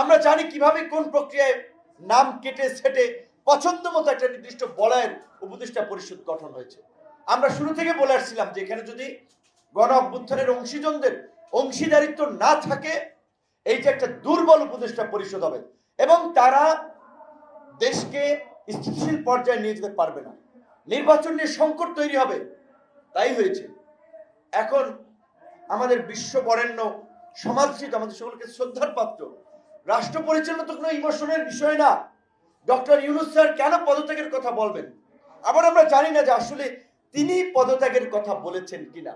আমরা জানি কীভাবে কোন প্রক্রিয়ায় নাম কেটে সেটে পছন্দ মতো একটা নির্দিষ্ট বলয়ের উপদেষ্টা পরিষদ গঠন হয়েছে। আমরা শুরু থেকে বলে আসছিলাম যে এখানে যদি গণ অভ্যুত্থানের অংশীজনদের অংশীদারিত্ব না থাকে, এই যে একটা দুর্বল উপদেষ্টা পরিষদ হবে এবং তারা দেশকে স্থিতিশীল পর্যায়ে নিয়ে যেতে পারবে না। নির্বাচন নিয়ে সংকট তৈরি হবে, তাই হয়েছে। এখন আমাদের বিশ্ব বরেণ্য সমাজচিত আমাদের সকলকে শ্রদ্ধার পাত্র রাষ্ট্র পরিচালনা তো কোনো ইমোশনের বিষয় না। ডক্টর ইউনুস স্যার কেন পদত্যাগের কথা বলবেন? আবার আমরা জানি না যে আসলে তিনি পদত্যাগের কথা বলেছেন কিনা।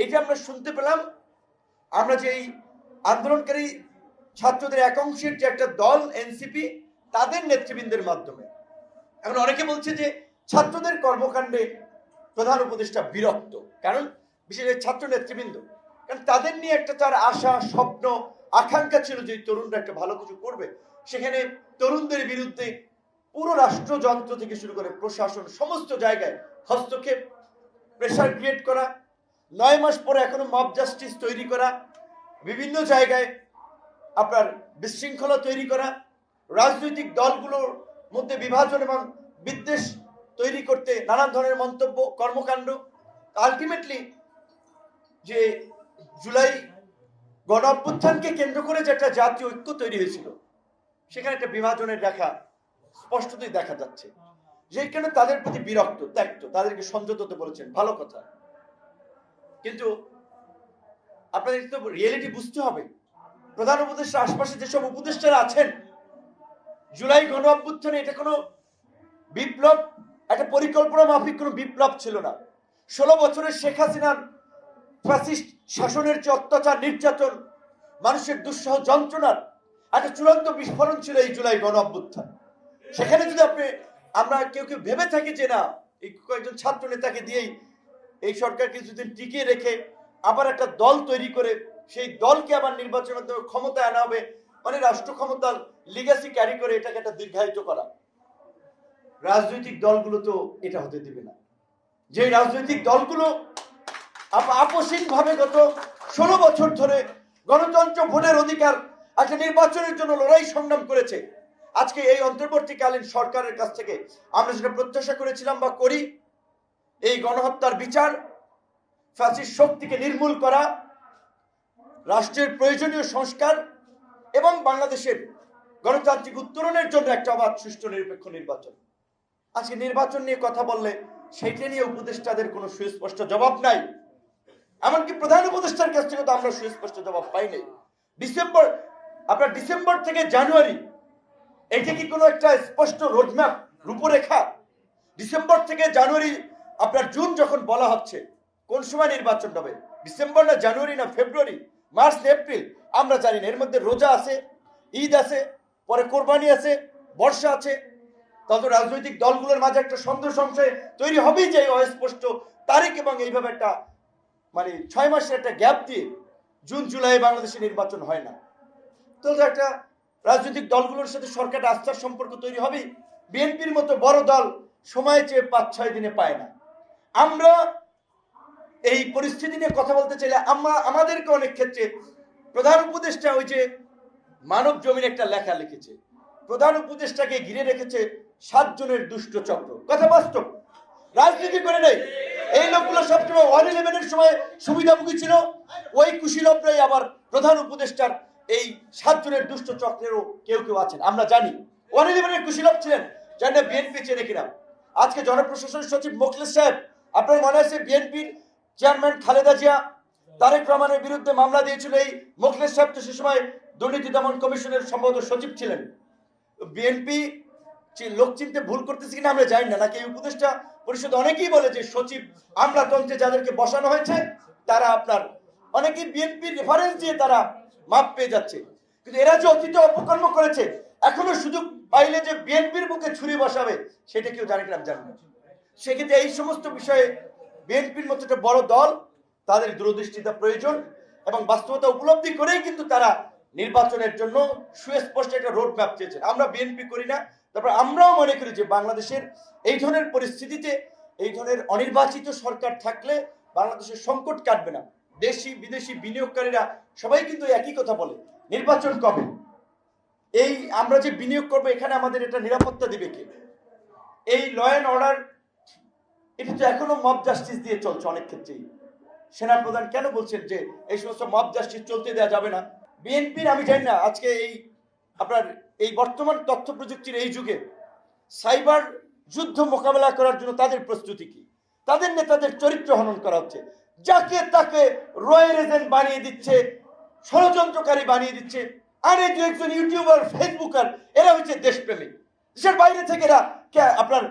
এই আমরা শুনতে পেলাম, আমরা যে এই আন্দোলনকারী ছাত্রদের একাংশের যে একটা দল, এনসিপি, তাদের নেতৃবৃন্দের মাধ্যমে। এখন অনেকে বলছে যে ছাত্রদের কর্মকাণ্ডে প্রধান উপদেষ্টা বিরক্ত। কারণ বিশেষ ছাত্র নেতৃবৃন্দ। কারণ তাদের নিয়ে একটা তার আশা, স্বপ্ন আকাঙ্ক্ষা ছিল যে তরুণরা একটা ভালো কিছু করবে। সেখানে তরুণদের বিরুদ্ধে পুরো রাষ্ট্রযন্ত্র থেকে শুরু করে প্রশাসন সমস্ত জায়গায় হস্তক্ষেপ প্রেশার ক্রিয়েট করা, নয় মাস পরে এখনও মব জাস্টিস তৈরি করা, বিভিন্ন জায়গায় আপনার বিশৃঙ্খলা তৈরি করা, রাজনৈতিক দলগুলোর মধ্যে বিভাজন এবং বিদ্বেষ তৈরি করতে নানান ধরনের মন্তব্য, কর্মকাণ্ড। আলটিমেটলি যে জুলাই গণ অভ্যুত্থানকে কেন্দ্র করে যে একটা জাতীয় ঐক্য তৈরি হয়েছিল, সেখানে একটা বিভাজনের রেখা স্পষ্টতই দেখা যাচ্ছে। যেই কারণে তাদের প্রতি বিরক্ত, ত্যাক্ত, তাদেরকে সংযত হতে বলেছেন, ভালো কথা। কিন্তু আপনাদের তো রিয়েলিটি বুঝতে হবে। প্রধান উপদেষ্টার আশপাশে যেসব উপদেষ্টারা আছেন, জুলাই গণ অভ্যুত্থানে এটা কোনো বিপ্লব, একটা পরিকল্পনা মাফিক কোনো বিপ্লব ছিল না। ষোলো বছরের শেখ হাসিনার ফ্যাসিস্ট শাসনের যে অত্যাচার, নির্যাতন, মানুষের দুঃসহ যন্ত্রণার একটা চূড়ান্ত বিস্ফোরণ ছিল এই জুলাই গণ অভ্যুত্থান। সেখানে যদি আপনি, আমরা কেউ কেউ ভেবে থাকি যে না, এই কয়েকজন ছাত্র নেতাকে দিয়েই এই সরকারকে কিছুদিন টিকিয়ে রেখে আবার একটা দল তৈরি করে, সেই দলকে আবার নির্বাচনের মাধ্যমে ক্ষমতায় আনা হবে মানে রাষ্ট্র ক্ষমতার লিগাসি ক্যারি করে এটাকে একটা দীর্ঘায়িত করা। রাজনৈতিক দলগুলো তো এটা হতে দিবে না। যে রাজনৈতিক দলগুলো আপসীন ভাবে গত ষোলো বছর ধরে গণতন্ত্র ভোটের অধিকার একটা নির্বাচনের জন্য লড়াই সংগ্রাম করেছে। আজকে এই অন্তর্বর্তীকালীন সরকারের কাছ থেকে আমরা যেটা প্রত্যাশা করেছিলাম বা করি, এই গণহত্যার বিচার, ফ্যাসিস্ট শক্তিকে নির্মূল করা, রাষ্ট্রের প্রয়োজনীয় সংস্কার এবং বাংলাদেশের গণতান্ত্রিক উত্তরণের জন্য একটা অবাধ, সুষ্ঠু, নিরপেক্ষ নির্বাচন। আজকে নির্বাচন নিয়ে কথা বললে সেইটা নিয়ে উপদেষ্টাদের কোনো সুস্পষ্ট জবাব নাই। এমনকি প্রধান উপদেষ্টার কাছ থেকে তো আমরা সুস্পষ্ট জবাব পাই নাই ডিসেম্বর, আপনার ডিসেম্বর থেকে জানুয়ারি, এটা কি কোনো একটা স্পষ্ট রোডম্যাপ, রূপরেখা? ডিসেম্বর থেকে জানুয়ারি, আপনার জুন যখন বলা হচ্ছে, কোন সময় নির্বাচন হবে? ডিসেম্বর না জানুয়ারি না ফেব্রুয়ারি? March April? আমরা জানি না, এর মধ্যে রোজা আছে, ঈদ আছে, পরে কোরবানি আছে, বর্ষা আছে। তত রাজনৈতিক দলগুলোর মাঝে একটা সন্দেহ সংশয় তৈরি হবেই যে অস্পষ্ট তারিখ এবং এইভাবে একটা মানে ছয় মাসের একটা গ্যাপ দিয়ে জুন, জুলাই বাংলাদেশে নির্বাচন হয় না। তো একটা রাজনৈতিক দলগুলোর সাথে সরকারের আস্থার সম্পর্ক তৈরি হবে, বিএনপির মতো বড় দল সময় চেয়ে পাঁচ, ছয় দিনে পায় না। আমরা এই পরিস্থিতি নিয়ে কথা বলতে চাইলে আমরা, আমাদেরকে অনেক ক্ষেত্রে প্রধান উপদেষ্টা ওই যে মানব জমিন একটা লেখা লিখেছে, প্রধান উপদেষ্টাকে ঘিরে রেখেছে সাতজনের দুষ্ট চক্র। কথা বাস্তব। রাজনীতি করে নেই। এই লোকগুলো সবসময় ওয়ান ইলেভেনের সময় সুবিধাভোগী ছিল। ওই কুশীলভরাই আবার প্রধান উপদেষ্টার এই সাতজনের দুষ্ট চক্রেরও কেউ কেউ আছেন, আমরা জানি। ওয়ান ইলেভেনের কুশীলভ ছিলেন জানেন বিএনপি চেনে কিনা আজকে জনপ্রশাসন সচিব মোখলেস সাহেব, আপনার মনে আছে বিএনপির চেয়ারম্যান খালেদা জিয়া? তারেক রহমানের বিরুদ্ধে মামলা দিয়েছিল এই মোখলেস সাহেব, তো সে সময় দুর্নীতি দমন কমিশনের সম্ভবত সচিব ছিলেন। বিএনপি লোক চিনতে ভুল করতেছে কিনা আমরা জানি না। নাকি এই উপদেষ্টা পরিষদ অনেকেই বলে যে সচিব আমলাতন্ত্রে যাদেরকে বসানো হয়েছে, তারা আপনার অনেকেই বিএনপির রেফারেন্স দিয়ে তারা মাপ পেয়ে যাচ্ছে। কিন্তু এরা যে অতীতে অপকর্ম করেছে, এখনও সুযোগ পাইলে যে বিএনপির বুকে ছুরি বসাবে, সেটা কেউ জানে কিনা জানি না। সেক্ষেত্রে এই সমস্ত বিষয়ে বিএনপির মতো একটা বড় দল, তাদের দূরদৃষ্টিতা প্রয়োজন এবং বাস্তবতা উপলব্ধি করেই কিন্তু তারা নির্বাচনের জন্য সুস্পষ্ট একটা রোড ম্যাপ চেয়েছেন। আমরা বিএনপি করি না তারপর আমরাও মনে করি যে বাংলাদেশের এই ধরনের পরিস্থিতিতে এই ধরনের অনির্বাচিত সরকার থাকলে বাংলাদেশের সংকট কাটবে না। দেশি, বিদেশি বিনিয়োগকারীরা সবাই কিন্তু একই কথা বলে, নির্বাচন কবে? এই আমরা যে বিনিয়োগ করব, এখানে আমাদের এটা নিরাপত্তা দিবে কে? এই ল অ্যান্ড অর্ডার এটা তো এখনও মব জাস্টিস দিয়ে চলছে অনেক ক্ষেত্রেই। সেনাপ্রধান কেন বলছেন যে এই সমস্ত মব জাস্টিস চলতে দেওয়া যাবে না? বিএনপির, আমি জানি না, আজকে এই আপনার এই বর্তমান তথ্য প্রযুক্তির এই যুগে সাইবার যুদ্ধ মোকাবেলা করার জন্য তাদের প্রস্তুতি কি? তাদের নেতাদের চরিত্র হনন করা হচ্ছে। যাকে তাকে রয়্যাল এজেন্ট বানিয়ে দিচ্ছে, ষড়যন্ত্রকারী বানিয়ে দিচ্ছে। আর এই দু একজন ইউটিউবার, ফেসবুকার, এরা হচ্ছে দেশপ্রেমিক। দেশের বাইরে থেকে এরা আপনার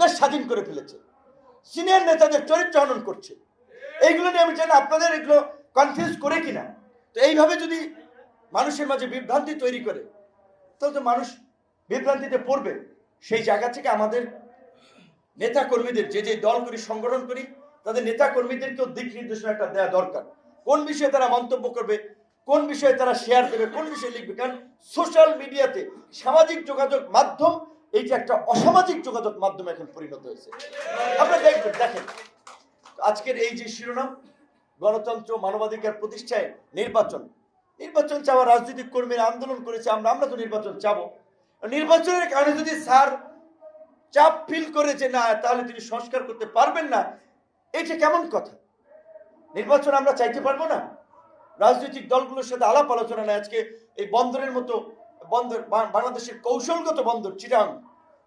দেশ স্বাধীন করে ফেলেছে। সিনিয়র নেতাদের চরিত্র হনন করছে। এইগুলো নিয়ে আমি জানি আপনাদের এগুলো কনফিউজ করে কিনা? তো এইভাবে যদি মানুষের মাঝে বিভ্রান্তি তৈরি করে তাহলে তো মানুষ বিভ্রান্তিতে পড়বে। সেই জায়গা থেকে আমাদের নেতা কর্মীদের যে যে দল করি, সংগঠন করি, তাদের নেতা কর্মীদেরকেও দিক নির্দেশনা একটা দেওয়া দরকার। কোন বিষয়ে তারা মন্তব্য করবে, কোন বিষয়ে তারা শেয়ার দেবে, কোন বিষয়ে লিখবে? কারণ সোশ্যাল মিডিয়াতে সামাজিক যোগাযোগ মাধ্যম, এইটা একটা অসামাজিক যোগাযোগ মাধ্যমে এখন পরিণত হয়েছে। আপনারা দেখবেন, দেখেন, আজকের এই যে শিরোনাম, গণতন্ত্র মানবাধিকার প্রতিষ্ঠায় নির্বাচন নির্বাচন চাওয়া রাজনৈতিক কর্মীরা আন্দোলন করেছে, আমরা আমরা তো নির্বাচন চাবো। নির্বাচনের কারণে যদি স্যার চাপ ফিল করে যে না, তাহলে তিনি সংস্কার করতে পারবেন না, এটা কেমন কথা? নির্বাচন আমরা চাইতে পারব না। রাজনৈতিক দলগুলোর সাথে আলাপ আলোচনা নেই। আজকে এই বন্দরের মতো বন্দর বাংলাদেশের কৌশলগত বন্দর, চিটাং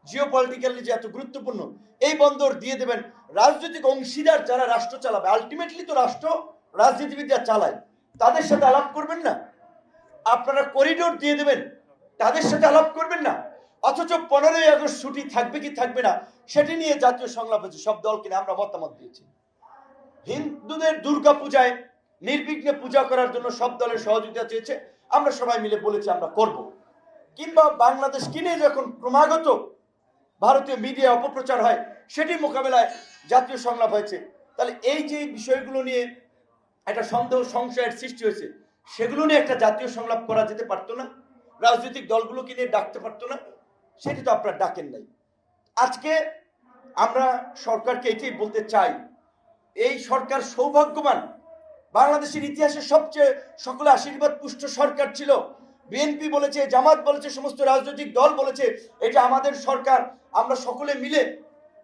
জিও পলিটিক্যালি যে এত গুরুত্বপূর্ণ, এই বন্দর দিয়ে দেবেন রাজনৈতিক অংশীদার যারা রাষ্ট্র চালাবে। আলটিমেটলি তো রাষ্ট্র রাজনীতিবিদরা চালায়। তাদের সাথে আলাপ করবেন না। আপনারা করিডোর দিয়ে দেবেন, তাদের সাথে আলাপ করবেন না। অথচ পনেরোই আগস্ট ছুটি থাকবে কি থাকবে না, সেটি নিয়ে জাতীয় সংলাপ হয়েছে সব দলকে আমরা মতামত দিয়েছি। হিন্দুদের দুর্গা পূজায় নির্বিঘ্নে পূজা করার জন্য সব দলের সহযোগিতা চেয়েছে, আমরা সবাই মিলে বলেছি আমরা করব। কিংবা বাংলাদেশ কিনে যখন ক্রমাগত ভারতীয় মিডিয়া অপপ্রচার হয় সেটি মোকাবেলায় জাতীয় সংলাপ হয়েছে। তাহলে এই যে বিষয়গুলো নিয়ে একটা সন্দেহ, সংশয়ের সৃষ্টি হয়েছে। সেগুলো নিয়ে একটা জাতীয় সংলাপ করা যেতে পারতো না। রাজনৈতিক দলগুলোকে নিয়ে ডাকতে পারতো না। সেটি তো আপনারা ডাকেন নাই। আজকে আমরা সরকারকে এটাই বলতে চাই, এই সরকার সৌভাগ্যবান। বাংলাদেশের ইতিহাসে সবচেয়ে সকলে আশীর্বাদ পুষ্ট সরকার ছিল। বিএনপি বলেছে, জামাত বলেছে, সমস্ত রাজনৈতিক দল বলেছে এটা আমাদের সরকার, আমরা সকলে মিলে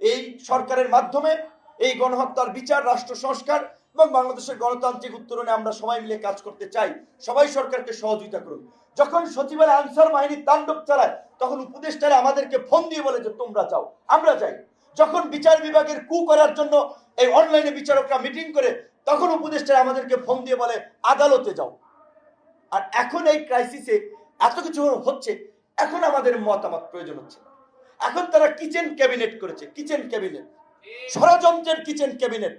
এই সরকারের মাধ্যমে এই গণহত্যার বিচার, রাষ্ট্র সংস্কার এবং বাংলাদেশের গণতান্ত্রিক উত্তরণে আমরা সবাই মিলে কাজ করতে চাই, সবাই সরকারকে সহযোগিতা করুন। যখন সচিবালয় আনসার বাহিনী তাণ্ডব চালায়, তখন উপদেষ্টারা আমাদেরকে ফোন দিয়ে বলে যে, তোমরা যাও, আমরা যাই। যখন বিচার বিভাগের কু করার জন্য এই অনলাইনে বিচারকরা মিটিং করে, তখন উপদেষ্টারা আমাদেরকে ফোন দিয়ে বলে, আদালতে যাও। আর এখন এই ক্রাইসিসে এত কিছু হচ্ছে, এখন আমাদের মতামত প্রয়োজন হচ্ছে। এখন তারা কিচেন ক্যাবিনেট করেছে কিচেন ক্যাবিনেট ষড়যন্ত্রের কিচেন ক্যাবিনেট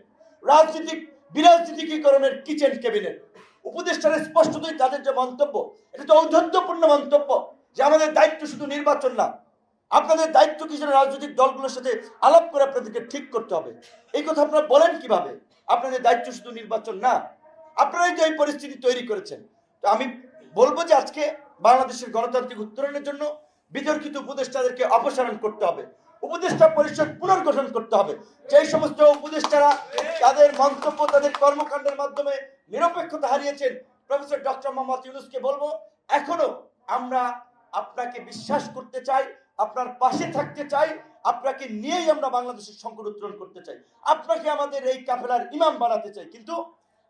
রাজনীতিক বিরাজনীতিকীকরণের কিচেন ক্যাবিনেট উপদেষ্টারা স্পষ্টতই তাদের যে মন্তব্য, এটা তো ঔদ্ধত্যপূর্ণ মন্তব্য যে আমাদের দায়িত্ব শুধু নির্বাচন না, আপনাদের দায়িত্ব কি যেন রাজনৈতিক দলগুলোর সাথে আলাপ করে আপনাদেরকে ঠিক করতে হবে? এই কথা আপনারা বলেন কীভাবে? আপনাদের দায়িত্ব শুধু নির্বাচন না, আপনারাই তো এই পরিস্থিতি তৈরি করেছেন। তো আমি বলব যে আজকে বাংলাদেশের গণতান্ত্রিক উত্তরণের জন্য বিতর্কিত উপদেষ্টাদেরকে অপসারণ করতে হবে। উপদেষ্টা পরিষদ পুনর্গঠন করতে হবে। যেই সমস্ত উপদেষ্টারা তাদের মন্তব্য, তাদের কর্মকাণ্ডের মাধ্যমে নিরপেক্ষতা হারিয়েছেন প্রফেসর ডক্টর মোহাম্মদ ইউনুসকে বলব, এখনও আমরা আপনাকে বিশ্বাস করতে চাই, আপনার পাশে থাকতে চাই, আপনাকে নিয়েই আমরা বাংলাদেশের সংকট উত্তরণ করতে চাই। আপনাকে আমাদের এই কাফেলার ইমাম বানাতে চাই, কিন্তু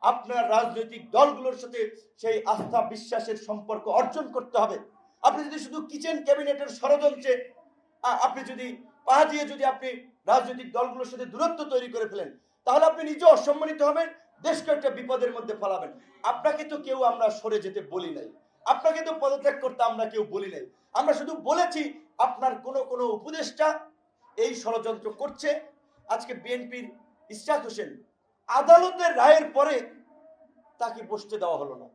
আপনার রাজনৈতিক দলগুলোর সাথে সেই আস্থা বিশ্বাসের সম্পর্ক অর্জন করতে হবে। আপনি যদি শুধু কিচেন ক্যাবিনেটের ষড়যন্ত্রে আপনি যদি পা দিয়ে যদি আপনি রাজনৈতিক দলগুলোর সাথে দূরত্ব তৈরি করে ফেলেন তাহলে আপনি নিজে অসম্মানিত হবেন, দেশকে একটা বিপদের মধ্যে ফেলাবেন। আপনাকে তো কেউ আমরা সরে যেতে বলি নাই। আপনাকে তো পদত্যাগ করতে আমরা কেউ বলি নাই। আমরা শুধু বলেছি, আপনার কোনো কোনো উপদেষ্টা এই ষড়যন্ত্র করছে। আজকে বিএনপির ইশরাক হোসেন আদালতের রায়ের পরে তাকে বসতে দেওয়া হলো না।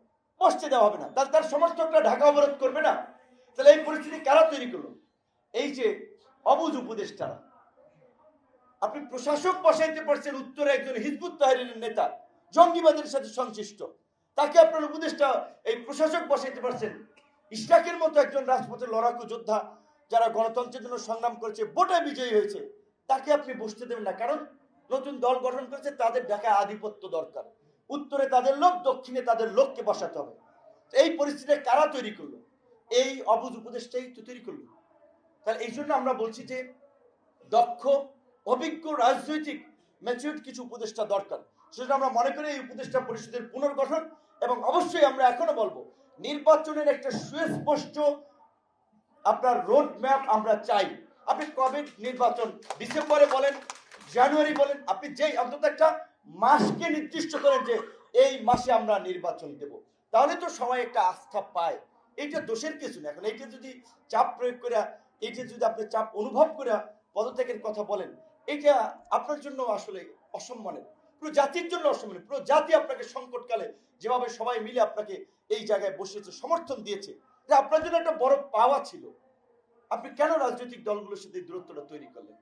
বসতে দেওয়া হবে না। তাহলে তার সমর্থকরা ঢাকা অবরোধ করবে না। তাহলে এই পরিস্থিতি কারা তৈরি করল? এই যে অবুজ উপদেষ্টারা আপনি প্রশাসক বসাইতে পারছেন উত্তরে একজন হিজবুত তাহরিনের নেতা, জঙ্গিবাদের সাথে সংশ্লিষ্ট। তাকে আপনার উপদেষ্টা, এই প্রশাসক বসাইতে পারছেন। ইশরাকের মতো একজন রাজপথের লড়াকু যোদ্ধা যারা গণতন্ত্রের জন্য সংগ্রাম করেছে, ভোটে বিজয়ী হয়েছে, তাকে আপনি বসতে দেবেন না। কারণ নতুন দল গঠন করেছে, তাদের ঢাকায় আধিপত্য দরকার। উত্তরে তাদের লোক, দক্ষিণে তাদের লোককে বসাতে হবে। এই পরিস্থিতি কারা তৈরি করল? এই অবুজ উপদেশটাই তো তৈরি করল। তাহলে এই জন্য আমরা বলছি যে দক্ষ অভিজ্ঞ রাজনৈতিক ম্যাচিউর কিছু উপদেষ্টা দরকার। সেজন্য আমরা মনে করি এই উপদেষ্টা পরিষদের পুনর্গঠন এবং অবশ্যই আমরা এখনও বলব, নির্বাচনের একটা সুস্পষ্ট আপনার রোড ম্যাপ আমরা চাই। আপনি কবে নির্বাচন? ডিসেম্বরে বলেন, জানুয়ারি বলেন, আপনি যেই অন্তত একটা মাসকে নির্দিষ্ট করেন যে এই মাসে আমরা নির্বাচন দেব। তাহলে তো সবাই একটা আস্থা পায়। এইটা দোষের কিছু না। এখন এইটা যদি চাপ প্রয়োগ করে এইটা যদি আপনি চাপ অনুভব করে পদত্যাগের কথা বলেন এটা আপনার জন্য আসলে অসম্মানের। পুরো জাতির জন্য অসম্মানের। পুরো জাতি আপনাকে সংকটকালে যেভাবে সবাই মিলে আপনাকে এই জায়গায় বসিয়েছে, সমর্থন দিয়েছে যে আপনার জন্য একটা বড় পাওয়া ছিল। আপনি কেন রাজনৈতিক দলগুলোর সাথে দূরত্বটা তৈরি করলেন?